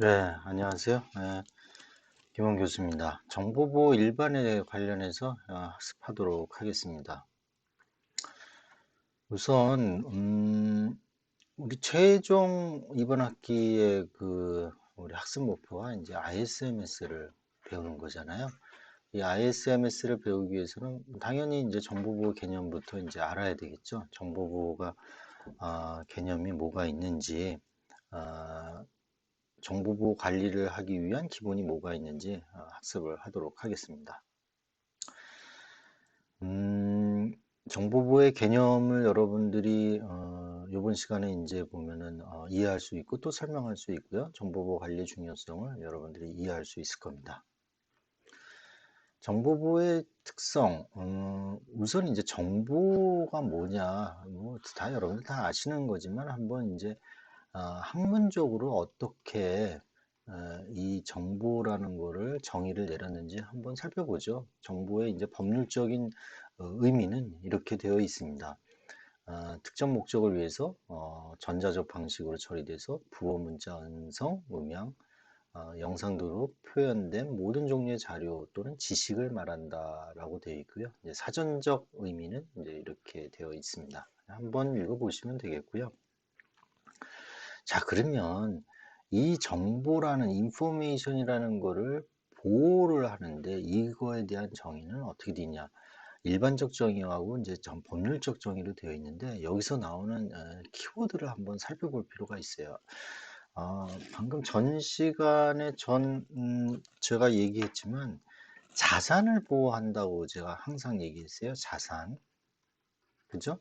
네, 안녕하세요. 네, 김원 교수입니다. 정보보호 일반에 관련해서 어, 학습하도록 하겠습니다. 우선 음, 우리 최종 이번 학기에 그 우리 학습 목표가 이제 ISMS를 배우는 거잖아요. 이 ISMS를 배우기 위해서는 당연히 이제 정보보호 개념부터 이제 알아야 되겠죠. 정보보호가 어, 개념이 뭐가 있는지 어, 정보보호 관리를 하기 위한 기본이 뭐가 있는지 어, 학습을 하도록 하겠습니다. 음, 정보보호의 개념을 여러분들이 어, 이번 시간에 이제 보면은 어, 이해할 수 있고 또 설명할 수 있고요. 정보보호 관리 중요성을 여러분들이 이해할 수 있을 겁니다. 정보보호의 특성, 음, 우선 이제 정보가 뭐냐, 뭐 다 여러분들 다 아시는 거지만 한번 이제 어, 학문적으로 어떻게 어, 이 정보라는 거를 정의를 내렸는지 한번 살펴보죠. 정보의 이제 법률적인 어, 의미는 이렇게 되어 있습니다. 어, 특정 목적을 위해서 어, 전자적 방식으로 처리돼서 부호 문자, 음성, 음향, 어, 영상 등으로 표현된 모든 종류의 자료 또는 지식을 말한다라고 되어 있고요. 사전적 의미는 이제 이렇게 되어 있습니다. 한번 읽어보시면 되겠고요. 자, 그러면 이 정보라는 인포메이션이라는 거를 보호를 하는데 이거에 대한 정의는 어떻게 되냐? 일반적 정의하고 이제 전 법률적 정의로 되어 있는데 여기서 나오는 어, 키워드를 한번 살펴볼 필요가 있어요. 어, 방금 전 시간에 전 음, 제가 얘기했지만 자산을 보호한다고 제가 항상 얘기했어요. 자산. 그죠?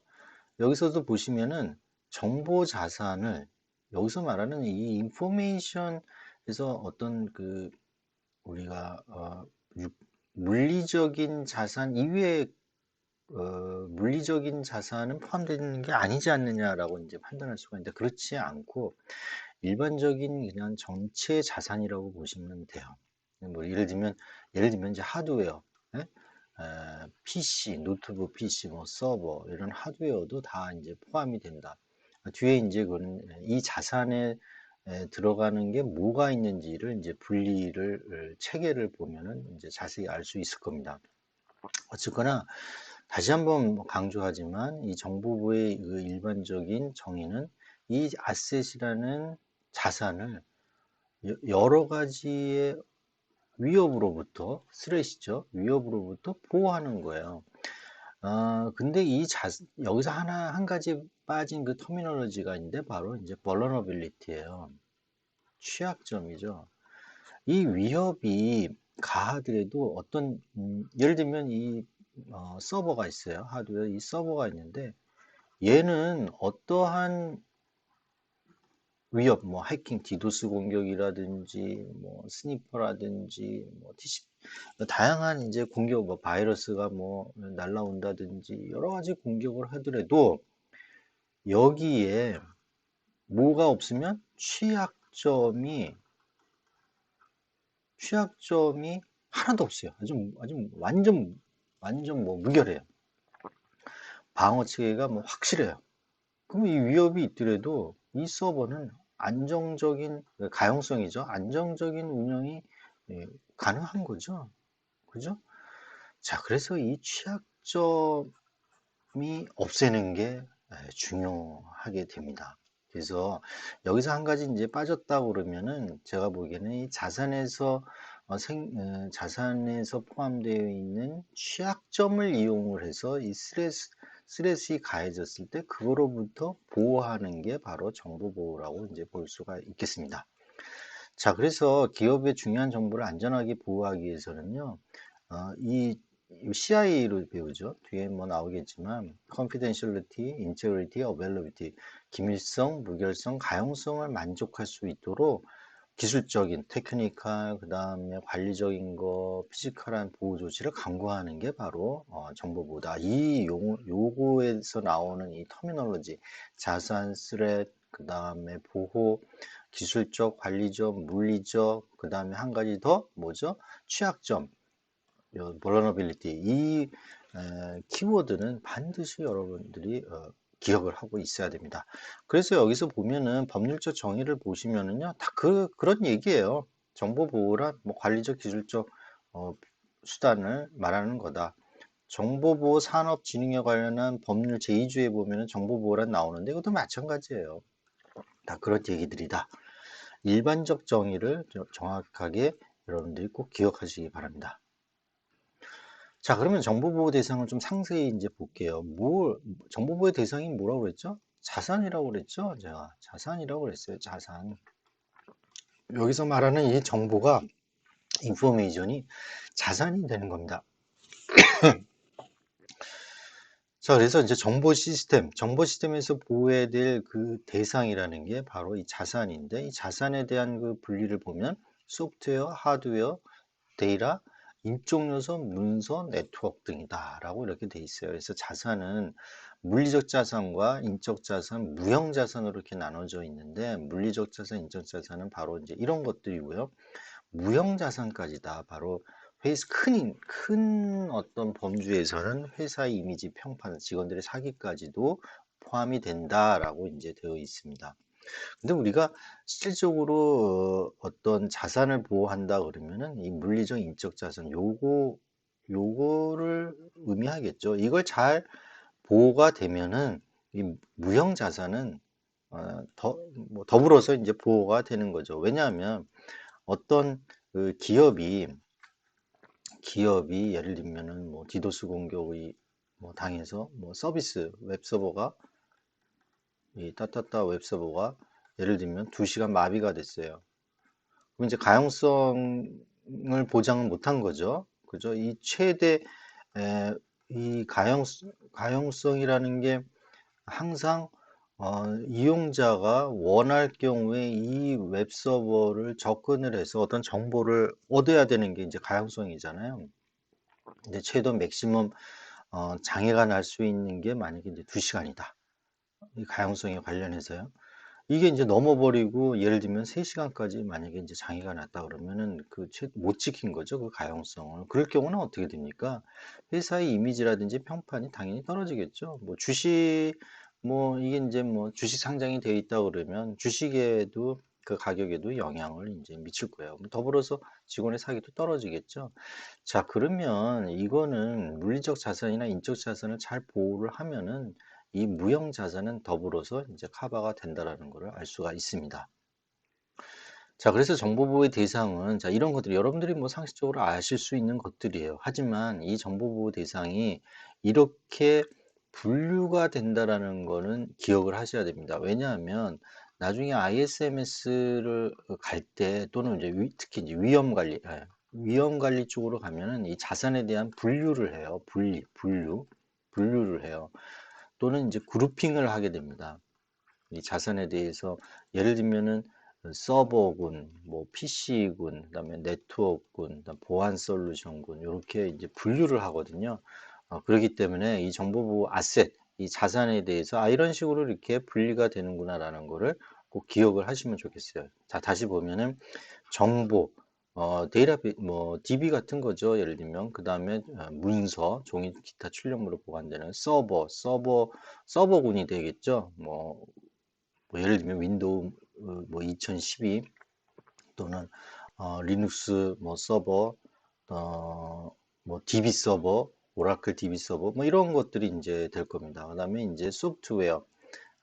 여기서도 보시면은 정보 자산을 여기서 말하는 이 인포메이션에서 어떤 그 우리가 어, 물리적인 자산 이외에 어, 물리적인 자산은 포함되는 게 아니지 않느냐라고 이제 판단할 수가 있는데 그렇지 않고 일반적인 그냥 전체 자산이라고 보시면 돼요. 뭐 예를 들면 예를 들면 이제 하드웨어, 예? 에, PC, 노트북 PC, 뭐 서버 이런 하드웨어도 다 이제 포함이 된다. 뒤에 이제 그런 이 자산에 들어가는 게 뭐가 있는지를 이제 분리를 어, 체계를 보면은 이제 자세히 알 수 있을 겁니다. 어쨌거나 다시 한번 뭐 강조하지만 이 정보부의 그 일반적인 정의는 이 아셋이라는 자산을 여러 가지의 위협으로부터 스트레스죠 위협으로부터 보호하는 거예요. 어, 근데 이 자, 여기서 하나, 한 가지 빠진 그 터미널로지가 있는데 바로 이제 vulnerability예요. 취약점이죠. 이 위협이 가하더라도 어떤, 음, 예를 들면 이 어, 서버가 있어요. 하드웨어 이 서버가 있는데 얘는 어떠한 위협, 뭐 해킹, 디도스 공격이라든지, 뭐 스니퍼라든지, 뭐 TCP, 다양한 이제 공격, 뭐 바이러스가 뭐 날라온다든지 여러 가지 공격을 하더라도 여기에 뭐가 없으면 취약점이 취약점이 하나도 없어요. 아주 아주 완전 완전 뭐 무결해요. 방어 체계가 뭐 확실해요. 그럼 이 위협이 있더라도 이 서버는 안정적인 가용성이죠. 안정적인 운영이 예, 가능한 거죠. 그죠? 자, 그래서 이 취약점이 없애는 게 예, 중요하게 됩니다. 그래서 여기서 한 가지 이제 빠졌다 그러면은 제가 보기에는 이 자산에서 어, 생, 어, 자산에서 포함되어 있는 취약점을 이용을 해서 이 스트레스 스트레스가 가해졌을 때 그거로부터 보호하는 게 바로 정보 보호라고 이제 볼 수가 있겠습니다. 자, 그래서 기업의 중요한 정보를 안전하게 보호하기 위해서는요, 어, 이 CIA로 배우죠. 뒤에 뭐 나오겠지만 confidentiality, integrity, availability, 기밀성, 무결성, 가용성을 만족할 수 있도록 기술적인 테크니컬 그 다음에 관리적인 거 피지컬한 보호 조치를 강구하는 게 바로 어, 정보보다. 이 용, 요구에서 나오는 이 터미널로지. 자산 스렛 그 다음에 보호 기술적 관리적 물리적 그 다음에 한 가지 더 뭐죠? 취약점. vulnerability. 이 에, 키워드는 반드시 여러분들이 어, 기억을 하고 있어야 됩니다. 그래서 여기서 보면은 법률적 정의를 보시면은요, 다 그, 그런 얘기예요. 정보보호란 뭐 관리적 기술적 어, 수단을 말하는 거다. 정보보호 산업 진흥에 관련한 법률 제2조에 보면은 정보보호란 나오는데 이것도 마찬가지예요. 다 그런 얘기들이다. 일반적 정의를 정확하게 여러분들이 꼭 기억하시기 바랍니다. 자, 그러면 정보보호 대상을 좀 상세히 이제 볼게요. 뭘, 정보보호 대상이 뭐라고 그랬죠? 자산이라고 그랬죠? 제가 자산이라고 그랬어요. 자산. 여기서 말하는 이 정보가 인포메이션이 자산이 되는 겁니다. 자, 그래서 이제 정보 시스템, 정보 시스템에서 보호해야 될 그 대상이라는 게 바로 이 자산인데, 이 자산에 대한 그 분리를 보면 소프트웨어, 하드웨어, 데이터, 인적 요소, 문서, 네트워크 등이다라고 이렇게 돼 있어요. 그래서 자산은 물리적 자산과 인적 자산, 무형 자산으로 이렇게 나눠져 있는데 물리적 자산, 인적 자산은 바로 이제 이런 것들이고요. 무형 자산까지 다 바로 회사 큰, 큰 어떤 범주에서는 회사의 이미지 평판, 직원들의 사기까지도 포함이 된다라고 이제 되어 있습니다. 근데 우리가 실질적으로 어떤 자산을 보호한다 그러면은 이 물리적 인적 자산 요거 요거를 의미하겠죠. 이걸 잘 보호가 되면은 이 무형 자산은 어, 더, 뭐 더불어서 이제 보호가 되는 거죠. 왜냐하면 어떤 그 기업이 기업이 예를 들면은 뭐 디도스 공격의 뭐 당해서 뭐 서비스 웹 서버가 이 따따따 웹 서버가 예를 들면 2시간 마비가 됐어요. 그럼 이제 가용성을 보장을 못한 거죠. 그죠? 이 최대 에, 이 가용 가용성이라는 게 항상 어, 이용자가 원할 경우에 이 웹서버를 접근을 해서 어떤 정보를 얻어야 되는 게 이제 가용성이잖아요. 근데 최대 맥시멈 어, 장애가 날 수 있는 게 만약에 이제 2시간이다. 이 가용성에 관련해서요. 이게 이제 넘어버리고 예를 들면 3시간까지 만약에 이제 장애가 났다 그러면은 그 못 지킨 거죠. 그 가용성을. 그럴 경우는 어떻게 됩니까? 회사의 이미지라든지 평판이 당연히 떨어지겠죠. 뭐 주식 뭐 이게 이제 뭐 주식 상장이 되어 있다 그러면 주식에도 그 가격에도 영향을 이제 미칠 거예요. 더불어서 직원의 사기도 떨어지겠죠. 자, 그러면 이거는 물리적 자산이나 인적 자산을 잘 보호를 하면은 이 무형 자산은 더불어서 이제 커버가 된다라는 것을 알 수가 있습니다. 자, 그래서 정보보호의 대상은 자, 이런 것들 여러분들이 뭐 상식적으로 아실 수 있는 것들이에요. 하지만 이 정보보호 대상이 이렇게 분류가 된다라는 거는 기억을 하셔야 됩니다. 왜냐하면 나중에 ISMS를 갈 때 또는 이제 위, 특히 이제 위험 관리, 예, 위험 관리 쪽으로 가면은 이 자산에 대한 분류를 해요. 분리, 분류, 분류를 해요. 또는 이제 그룹핑을 하게 됩니다. 이 자산에 대해서 예를 들면은 서버군, 뭐 PC군, 그다음에 네트워크군, 보안 솔루션군 이렇게 이제 분류를 하거든요. 어, 그렇기 때문에 이 정보부 아셋, 이 자산에 대해서 아 이런 식으로 이렇게 분리가 되는구나라는 거를 꼭 기억을 하시면 좋겠어요. 자 다시 보면은 정보, 어, 데이터베 뭐 DB 같은 거죠. 예를 들면 그 다음에 어, 문서, 종이, 기타 출력물로 보관되는 서버, 서버 서버군이 되겠죠. 뭐, 뭐 예를 들면 윈도우 어, 뭐2012 또는 어, 리눅스 뭐 서버, 어, 뭐 DB 서버, 오라클 DB 서버 뭐 이런 것들이 이제 될 겁니다. 그 다음에 이제 소프트웨어,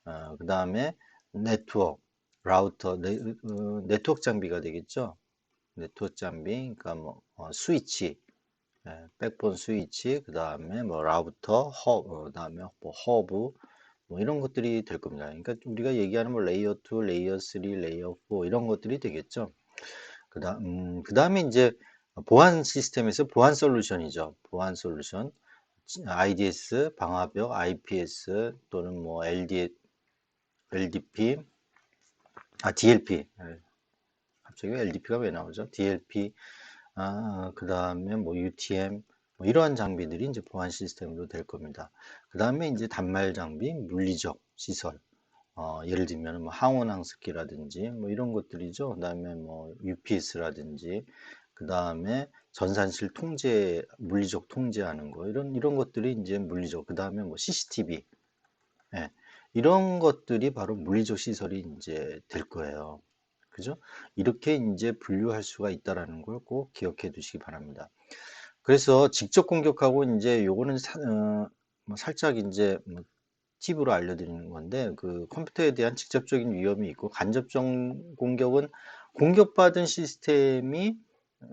어, 그 다음에 네트워크, 라우터, 네, 어, 네트워크 장비가 되겠죠. 네트워크 장비, 그러니까 뭐 어, 스위치, 예, 백본 스위치, 그 다음에 뭐 라우터, 허브, 어, 그 다음에 뭐 허브, 뭐 이런 것들이 될 겁니다. 그러니까 우리가 얘기하는 뭐 레이어 2, 레이어 3, 레이어 4 이런 것들이 되겠죠. 그 다음 음, 그 다음에 이제 보안 시스템에서 보안 솔루션이죠. 보안 솔루션, IDS, 방화벽, IPS 또는 뭐 LD, LDP, 아 DLP, 갑자기 LDP가 왜 나오죠? DLP, 아, 그 다음에 뭐 UTM, 뭐 이러한 장비들이 이제 보안 시스템으로 될 겁니다. 그 다음에 이제 단말 장비, 물리적 시설, 어, 예를 들면 뭐 항원 항습기라든지 뭐 이런 것들이죠. 그 다음에 뭐 UPS라든지 그 다음에 전산실 통제, 물리적 통제하는 거 이런 이런 것들이 이제 물리적. 그 다음에 뭐 CCTV, 예. 이런 것들이 바로 물리적 시설이 이제 될 거예요. 그죠? 이렇게 이제 분류할 수가 있다라는 걸 꼭 기억해 두시기 바랍니다. 그래서 직접 공격하고 이제 요거는 사, 어, 뭐 살짝 이제 뭐 팁으로 알려드리는 건데 그 컴퓨터에 대한 직접적인 위험이 있고 간접적 공격은 공격받은 시스템이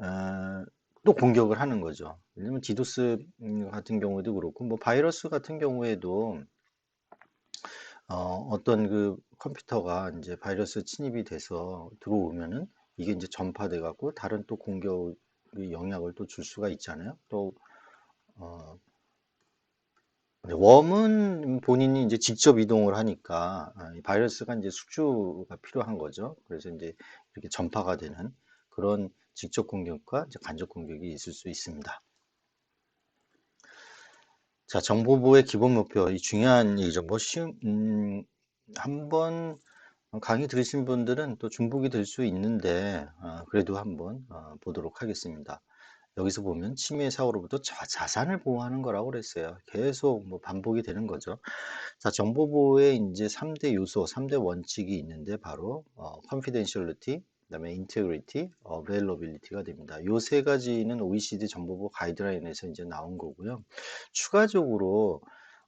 어, 또 공격을 하는 거죠. 들면 디도스 같은 경우에도 그렇고 뭐 바이러스 같은 경우에도 어, 어떤 그 컴퓨터가 이제 바이러스 침입이 돼서 들어오면은 이게 이제 전파돼 갖고 다른 또 공격 영향을 또 줄 수가 있잖아요. 또 어, 웜은 본인이 이제 직접 이동을 하니까 아, 바이러스가 이제 숙주가 필요한 거죠. 그래서 이제 이렇게 전파가 되는 그런 직접 공격과 간접 공격이 있을 수 있습니다. 자, 정보보호의 기본 목표, 이 중요한 얘기죠. 뭐 쉬운, 음, 한번 강의 들으신 분들은 또 중복이 될 수 있는데, 어, 그래도 한번 어, 보도록 하겠습니다. 여기서 보면 침해 사고로부터 자, 산을 보호하는 거라고 그랬어요. 계속 뭐 반복이 되는 거죠. 자, 정보 보호의 이제 3대 요소, 3대 원칙이 있는데 바로 어, confidentiality, 그다음에 integrity, availability가 됩니다. 요 세 가지는 OECD 정보보호 가이드라인에서 이제 나온 거고요. 추가적으로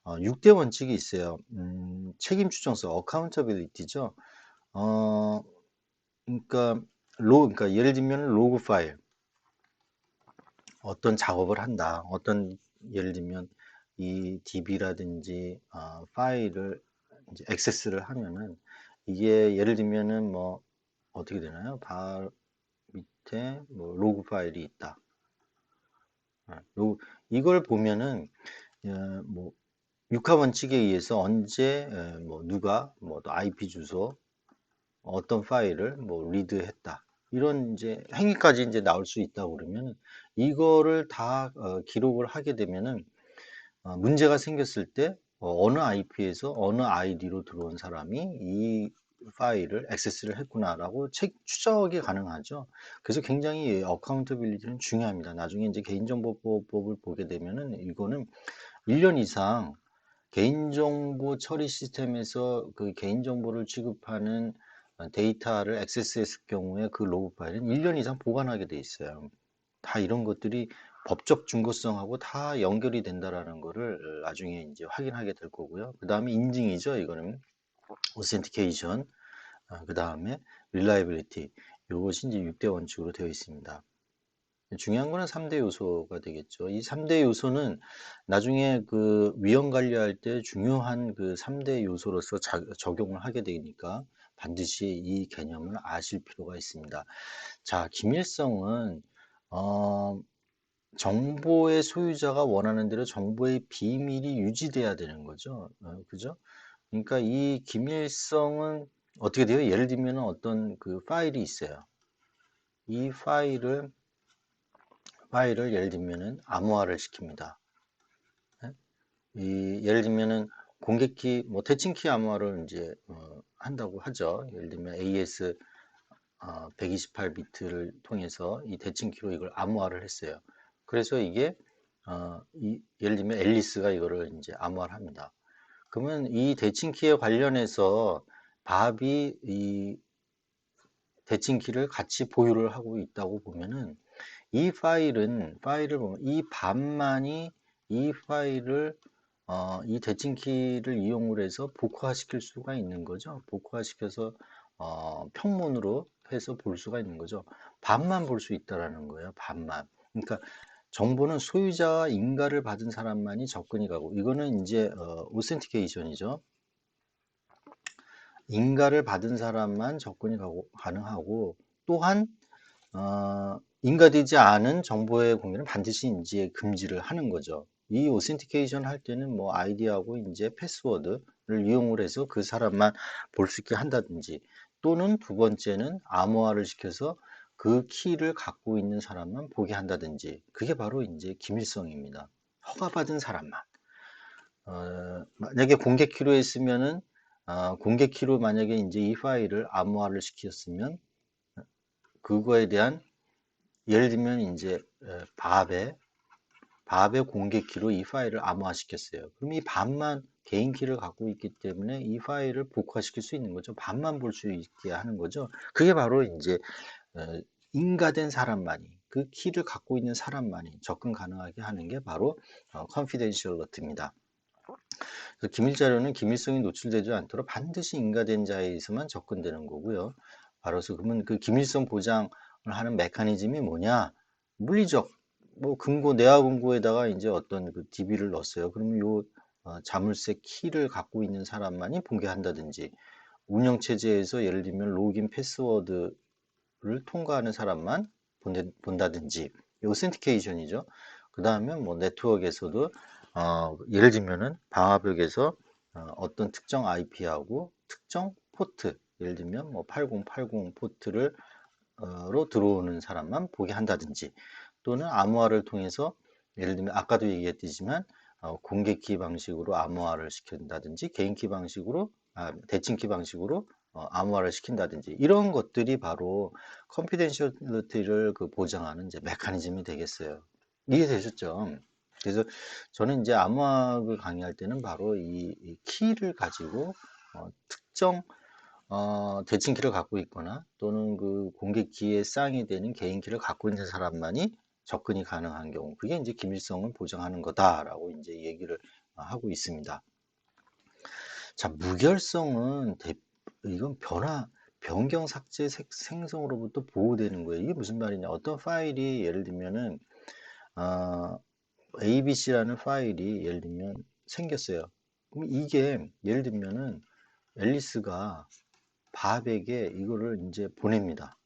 어, 6대 원칙이 있어요. 음, 책임 추정서, accountability죠. 어, 그러니까 로, 그러니까 예를 들면 로그 파일, 어떤 작업을 한다. 어떤 예를 들면 이 DB라든지 어, 파일을 이제 액세스를 하면은 이게 예를 들면은 뭐 어떻게 되나요? 바 밑에 뭐 로그 파일이 있다. 아, 로, 이걸 보면은 어, 뭐 육하 원칙에 의해서 언제 뭐 누가 뭐 IP 주소 어떤 파일을 뭐 리드했다 이런 이제 행위까지 이제 나올 수 있다고 그러면 이거를 다 어, 기록을 하게 되면은 어, 문제가 생겼을 때 어, 느 IP에서 어느 아이디로 들어온 사람이 이 파일을 액세스를 했구나라고 책 추적이 가능하죠. 그래서 굉장히 어카운터빌리티는 중요합니다. 나중에 이제 개인정보법을 보게 되면은 이거는 1년 이상 개인정보 처리 시스템에서 그 개인정보를 취급하는 데이터를 액세스했을 경우에 그 로그 파일은 1년 이상 보관하게 돼 있어요. 다 이런 것들이 법적 증거성하고 다 연결이 된다라는 거를 나중에 이제 확인하게 될 거고요. 그 다음에 인증이죠. 이거는 아, 그 다음에 reliability. 이것이 이제 6대 원칙으로 되어 있습니다. 중요한 거는 3대 요소가 되겠죠. 이 3대 요소는 나중에 그 위험 관리할 때 중요한 그 3대 요소로서 자, 적용을 하게 되니까 반드시 이 개념을 아실 필요가 있습니다. 자, 기밀성은 어, 정보의 소유자가 원하는 대로 정보의 비밀이 유지돼야 되는 거죠. 어, 그죠? 그러니까 이 기밀성은 어떻게 돼요? 예를 들면 어떤 그 파일이 있어요. 이 파일을 파일을 예를 들면은 암호화를 시킵니다. 네? 이 예를 들면은 공개키 뭐 대칭키 암호화를 이제 어, 한다고 하죠. 예를 들면 AS 어, 128 비트를 통해서 이 대칭키로 이걸 암호화를 했어요. 그래서 이게 어, 이, 예를 들면 앨리스가 이거를 이제 암호화를 합니다. 그러면 이 대칭키에 관련해서 밥이 이 대칭키를 같이 보유를 하고 있다고 보면은 이 파일은 파일을 보면 이 밥만이 이 파일을 어, 이 대칭키를 이용을 해서 복화시킬 수가 있는 거죠. 복화시켜서 어, 평문으로 해서 볼 수가 있는 거죠. 반만 볼 수 있다라는 거예요. 반만. 그러니까 정보는 소유자와 인가를 받은 사람만이 접근이 가고 이거는 이제 어, 오센티케이션이죠. 인가를 받은 사람만 접근이 가고, 가능하고 또한 어, 인가되지 않은 정보의 공개는 반드시 이제 금지를 하는 거죠. 이 오센티케이션 할 때는 뭐 아이디하고 이제 패스워드를 이용을 해서 그 사람만 볼 수 있게 한다든지 또는 두 번째는 암호화를 시켜서 그 키를 갖고 있는 사람만 보게 한다든지 그게 바로 이제 기밀성입니다. 허가받은 사람만. 어, 만약에 공개 키로 했으면은 어, 공개 키로 만약에 이제 이 파일을 암호화를 시켰으면 그거에 대한 예를 들면 이제 밥에 밥의 공개키로 이 파일을 암호화시켰어요. 그럼 이 밥만 개인 키를 갖고 있기 때문에 이 파일을 복화시킬 수 있는 거죠. 밥만 볼 수 있게 하는 거죠. 그게 바로 이제 어, 인가된 사람만이 그 키를 갖고 있는 사람만이 접근 가능하게 하는 게 바로 컨피덴셜 너트입니다. 기밀 자료는 기밀성이 노출되지 않도록 반드시 인가된 자에서만 접근되는 거고요. 바로서 그러면 그 기밀성 보장을 하는 메커니즘이 뭐냐? 물리적 뭐 금고 내화 금고에다가 이제 어떤 그 DB를 넣었어요. 그러면 요 어, 자물쇠 키를 갖고 있는 사람만이 공개한다든지 운영 체제에서 예를 들면 로그인 패스워드를 통과하는 사람만 본다든지 오센티케이션이죠. 그 다음에 뭐 네트워크에서도 어, 예를 들면은 방화벽에서 어, 떤 특정 IP하고 특정 포트 예를 들면 뭐 8080 포트를 어, 로 들어오는 사람만 보게 한다든지 또는 암호화를 통해서 예를 들면 아까도 얘기했지만 어, 공개키 방식으로 암호화를 시킨다든지 개인키 방식으로 아, 대칭키 방식으로 어, 암호화를 시킨다든지 이런 것들이 바로 컴피덴셜리티를 그 보장하는 이제 메커니즘이 되겠어요. 이해되셨죠? 그래서 저는 이제 암호학을 강의할 때는 바로 이, 이 키를 가지고 어, 특정 어, 대칭키를 갖고 있거나 또는 그 공개키의 쌍이 되는 개인키를 갖고 있는 사람만이 접근이 가능한 경우 그게 이제 기밀성을 보장하는 거다라고 이제 얘기를 하고 있습니다. 자 무결성은 대, 이건 변화 변경 삭제 생성으로부터 보호되는 거예요. 이게 무슨 말이냐? 어떤 파일이 예를 들면은 어, abc라는 파일이 예를 들면 생겼어요. 그럼 이게 예를 들면은 앨리스가 밥에게 이거를 이제 보냅니다.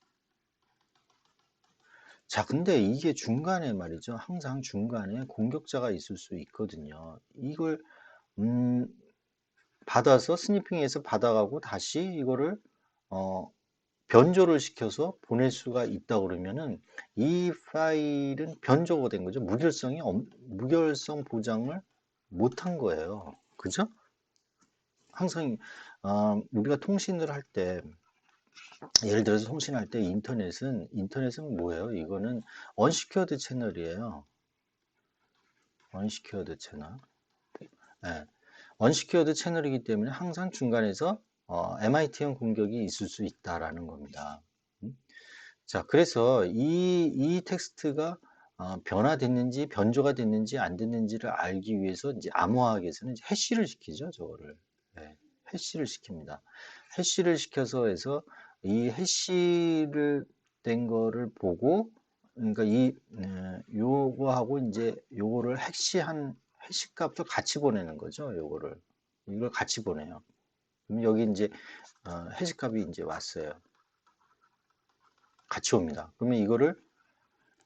자, 근데 이게 중간에 말이죠. 항상 중간에 공격자가 있을 수 있거든요. 이걸 음, 받아서 스니핑해서 받아가고 다시 이거를 어, 변조를 시켜서 보낼 수가 있다 그러면은 이 파일은 변조가 된 거죠. 무결성이 무결성 보장을 못한 거예요. 그죠? 항상 어, 우리가 통신을 할 때 예를 들어서 통신할 때 인터넷은 인터넷은 뭐예요? 이거는 언시큐어드 채널이에요. 언시큐어드 채널. 네. 언시큐어드 채널이기 때문에 항상 중간에서 어, MIT형 공격이 있을 수 있다라는 겁니다. 음? 자, 그래서 이, 이 텍스트가 어, 변화됐는지 변조가 됐는지 안 됐는지를 알기 위해서 이제 암호학에서는 이제 해시를 시키죠, 저거를. 네, 해시를 시킵니다. 해시를 시켜서 해서 이 해시를 된 거를 보고 그러니까 이 네, 요거하고 이제 요거를 해시한 해시 값을 같이 보내는 거죠, 요거를. 이걸 같이 보내요. 그럼 여기 이제 어, 해시 값이 이제 왔어요. 같이 옵니다. 그러면 이거를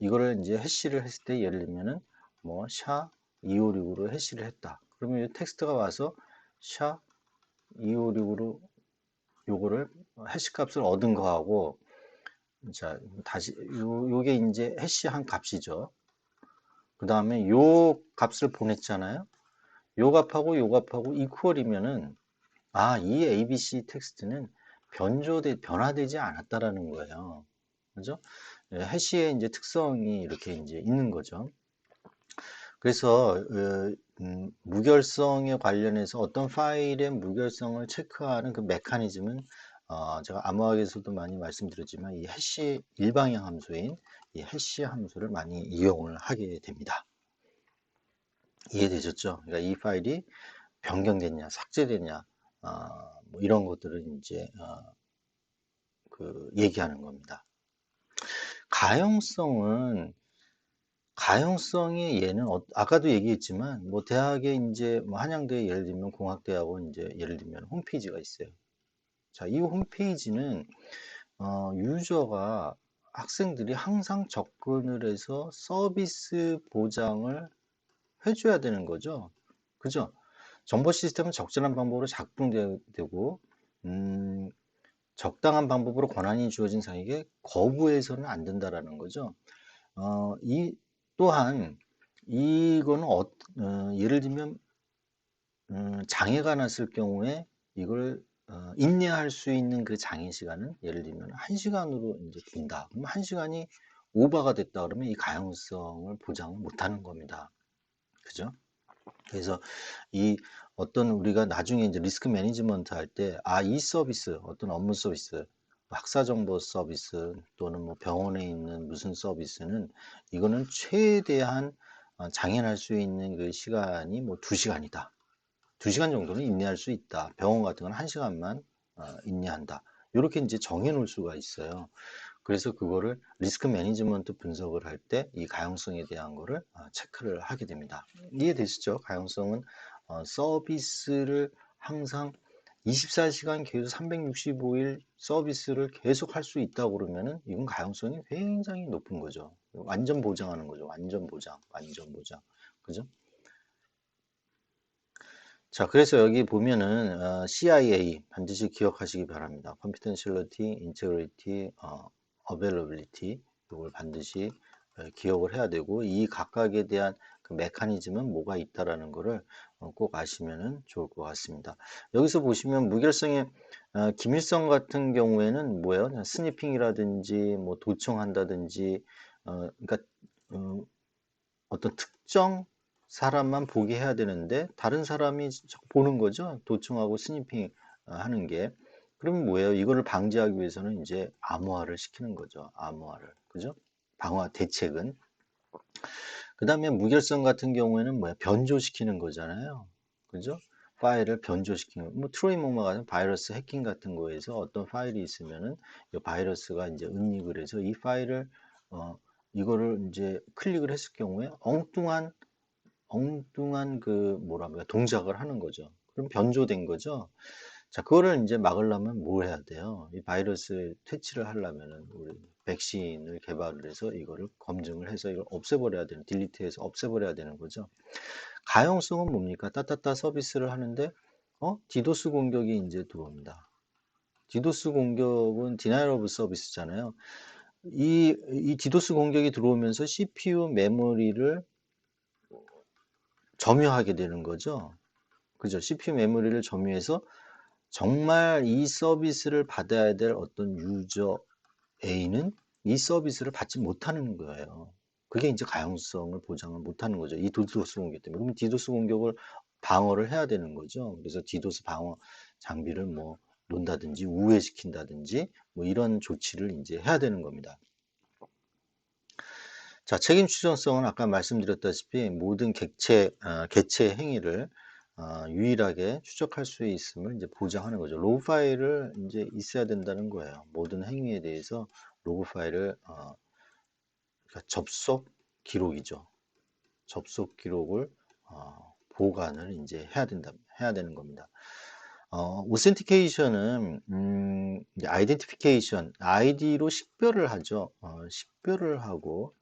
이거를 이제 해시를 했을 때 예를 들면은 뭐샤 256으로 해시를 했다. 그러면 이 텍스트가 와서 샤 256으로 요거를 해시 값을 얻은 거하고 자 다시 요 요게 이제 해시한 값이죠. 그 다음에 요 값을 보냈잖아요. 요 값하고 요 값하고 이퀄이면은 아, 이 ABC 텍스트는 변조돼, 변화되지 않았다라는 거예요. 그죠? 예, 해시의 이제 특성이 이렇게 이제 있는 거죠. 그래서 어, 음, 무결성에 관련해서 어떤 파일의 무결성을 체크하는 그 메커니즘은 어, 제가 암호학에서도 많이 말씀드렸지만 이 해시 일방향 함수인 이 해시 함수를 많이 이용을 하게 됩니다. 이해되셨죠? 그러니까 이 파일이 변경됐냐, 삭제됐냐, 어, 뭐 이런 것들을 이제 어, 그 얘기하는 겁니다. 가용성은 가용성이 얘는 어, 아까도 얘기했지만 뭐 대학에 이제 뭐 한양대 예를 들면 공학대학원 이제 예를 들면 홈페이지가 있어요. 자, 이 홈페이지는 어, 유저가 학생들이 항상 접근을 해서 서비스 보장을 해줘야 되는 거죠. 그죠? 정보 시스템은 적절한 방법으로 작동되고 음, 적당한 방법으로 권한이 주어진 사에게 거부해서는 안 된다라는 거죠. 어, 이 또한 이거는 어, 어, 예를 들면 음, 장애가 났을 경우에 이걸 어, 인내할 수 있는 그 장애 시간은 예를 들면 한 시간으로 이제 둔다. 그럼 한 시간이 오버가 됐다 그러면 이 가용성을 보장을 못 하는 겁니다. 그죠? 그래서 이 어떤 우리가 나중에 이제 리스크 매니지먼트 할 때, 아, 이 서비스, 어떤 업무 서비스, 학사 정보 서비스 또는 뭐 병원에 있는 무슨 서비스는 이거는 최대한 어, 장애할 수 있는 그 시간이 뭐 두 시간이다. 두 시간 정도는 인내할 수 있다. 병원 같은 건 한 시간만 어, 인내한다. 이렇게 이제 정해 놓을 수가 있어요. 그래서 그거를 리스크 매니지먼트 분석을 할 때 이 가용성에 대한 거를 어, 체크를 하게 됩니다. 이해되시죠? 가용성은 어, 서비스를 항상 24시간 계속 365일 서비스를 계속 할 수 있다고 그러면은 이건 가용성이 굉장히 높은 거죠. 완전 보장하는 거죠. 완전 보장, 완전 보장. 그죠? 자, 그래서 여기 보면은 어, CIA 반드시 기억하시기 바랍니다. Confidentiality, Integrity, 어, Availability 이걸 반드시 어, 기억을 해야 되고 이 각각에 대한 그 메커니즘은 뭐가 있다라는 어, 꼭 아시면 좋을 것 같습니다. 여기서 보시면 무결성의 어, 기밀성 같은 경우에는 뭐예요? 스니핑이라든지 뭐 도청한다든지 어, 그러니까 어, 어떤 특정 사람만 보게 해야 되는데 다른 사람이 보는 거죠. 도청하고 스니핑 어, 하는 게. 그러면 뭐예요? 이거를 방지하기 위해서는 이제 암호화를 시키는 거죠. 암호화를. 그죠? 방화 대책은. 그 다음에 무결성 같은 경우에는 뭐야? 변조시키는 거잖아요. 그죠? 파일을 변조시키는 뭐 트로이 목마 같은 바이러스 해킹 같은 거에서 어떤 파일이 있으면은 이 바이러스가 이제 은닉을 해서 이 파일을 어 이거를 이제 클릭을 했을 경우에 엉뚱한 엉뚱한 그 뭐라 그래 동작을 하는 거죠. 그럼 변조된 거죠. 자, 그거를 이제 막으려면 뭘 해야 돼요? 이 바이러스 퇴치를 하려면은 우리 백신을 개발을 해서 이거를 검증을 해서 이걸 없애버려야 되는, 딜리트해서 없애버려야 되는 거죠. 가용성은 뭡니까? 따따따 서비스를 하는데, 어? 디도스 공격이 이제 들어옵니다. 디도스 공격은 디나이얼 오브 서비스잖아요. 이, 이 디도스 공격이 들어오면서 CPU 메모리를 점유하게 되는 거죠. 그죠? CPU 메모리를 점유해서 정말 이 서비스를 받아야 될 어떤 유저 A는 이 서비스를 받지 못하는 거예요. 그게 이제 가용성을 보장을 못하는 거죠. 이 디도스 공격 때문에. 그러면 디도스 공격을 방어를 해야 되는 거죠. 그래서 디도스 방어 장비를 뭐 논다든지 우회시킨다든지 뭐 이런 조치를 이제 해야 되는 겁니다. 자, 책임 추정성은 아까 말씀드렸다시피 모든 객체, 어, 개체 행위를 어, 유일하게 추적할 수 있음을 이제 보장하는 거죠. 로그 파일을 이제 있어야 된다는 거예요. 모든 행위에 대해서 로그 파일을 어, 그러니까 접속 기록이죠. 접속 기록을 어, 보관을 이제 해야 된다, 해야 되는 겁니다. 어, 오센티케이션은 음, 아이덴티피케이션, 아이디로 식별을 하죠. 어, 식별을 하고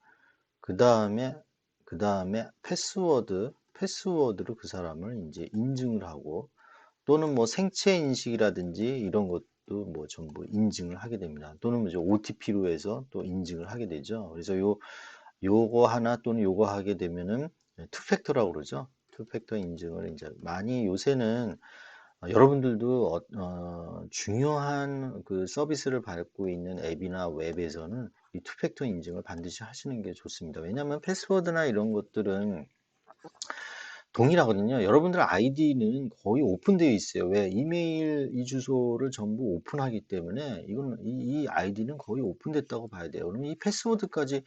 그 다음에 그 다음에 패스워드 패스워드로 그 사람을 이제 인증을 하고 또는 뭐 생체 인식이라든지 이런 것도 뭐 전부 인증을 하게 됩니다. 또는 이제 OTP로 해서 또 인증을 하게 되죠. 그래서 요 요거 하나 또는 요거 하게 되면은 투팩터라고 그러죠. 투팩터 인증을 이제 많이 요새는 어, 여러분들도 어, 어, 중요한 그 서비스를 받고 있는 앱이나 웹에서는 이 투팩터 인증을 반드시 하시는 게 좋습니다. 왜냐하면 패스워드나 이런 것들은 동일하거든요. 여러분들 아이디는 거의 오픈되어 있어요. 왜? 이메일 이 주소를 전부 오픈하기 때문에 이건 이, 이 아이디는 거의 오픈됐다고 봐야 돼요. 그러면 이 패스워드까지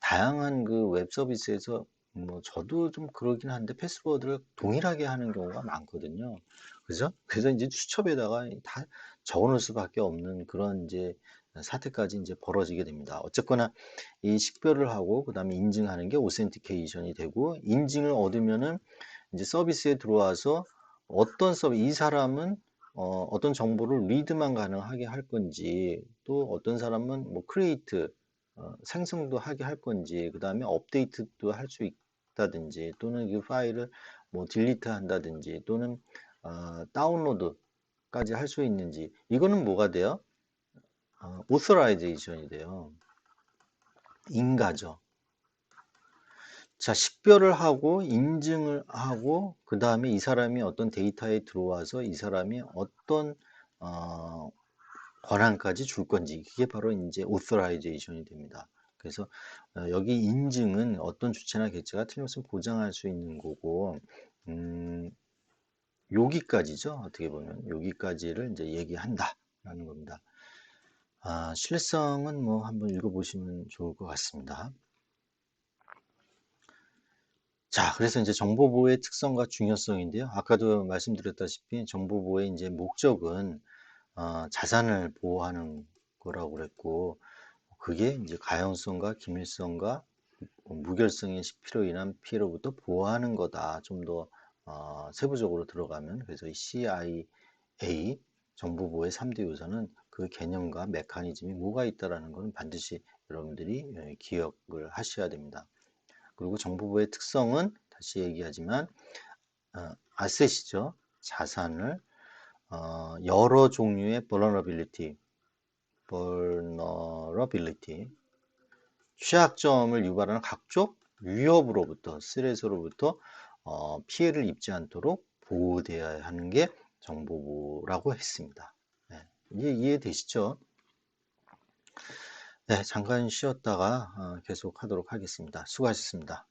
다양한 그 웹 서비스에서 뭐 저도 좀 그러긴 한데 패스워드를 동일하게 하는 경우가 많거든요. 그죠? 그래서 이제 수첩에다가 다 적어 놓을 수밖에 없는 그런 이제 사태까지 이제 벌어지게 됩니다. 어쨌거나 이 식별을 하고 그다음에 인증하는 게 오센티케이션이 되고 인증을 얻으면은 이제 서비스에 들어와서 어떤 서비 이 사람은 어, 어떤 정보를 리드만 가능하게 할 건지 또 어떤 사람은 뭐 크리에이트 어, 생성도 하게 할 건지 그 다음에 업데이트도 할 수 있다든지 또는 이 파일을 뭐 딜리트 한다든지 또는 어, 다운로드까지 할 수 있는지 이거는 뭐가 돼요? 어, 오서라이제이션이 돼요. 인가죠. 자, 식별을 하고 인증을 하고 그 다음에 이 사람이 어떤 데이터에 들어와서 이 사람이 어떤 어, 권한까지 줄 건지 그게 바로 이제 오서라이제이션이 됩니다. 그래서 어, 여기 인증은 어떤 주체나 객체가 틀림없이 보장할 수 있는 거고, 음, 여기까지죠. 어떻게 보면 여기까지를 이제 얘기한다라는 겁니다. 아, 신뢰성은 뭐 한번 읽어보시면 좋을 것 같습니다. 자, 그래서 이제 정보보호의 특성과 중요성인데요. 아까도 말씀드렸다시피 정보보호의 이제 목적은 어, 자산을 보호하는 거라고 그랬고, 그게 이제 가용성과 기밀성과 무결성의 피로 인한 피해로부터 보호하는 거다. 좀더 어, 세부적으로 들어가면 그래서 이 CIA 정보보호의 3대 요소는 그 개념과 메커니즘이 뭐가 있다라는 것은 반드시 여러분들이 예, 기억을 하셔야 됩니다. 그리고 정보보의 특성은 다시 얘기하지만 어, 아셋이죠. 자산을 어, 여러 종류의 vulnerability, vulnerability, 취약점을 유발하는 각종 위협으로부터, 스트레스로부터 어, 피해를 입지 않도록 보호되어야 하는 게 정보보라고 했습니다. 네, 이해, 이해되시죠? 네, 잠깐 쉬었다가 어, 계속 하도록 하겠습니다. 수고하셨습니다.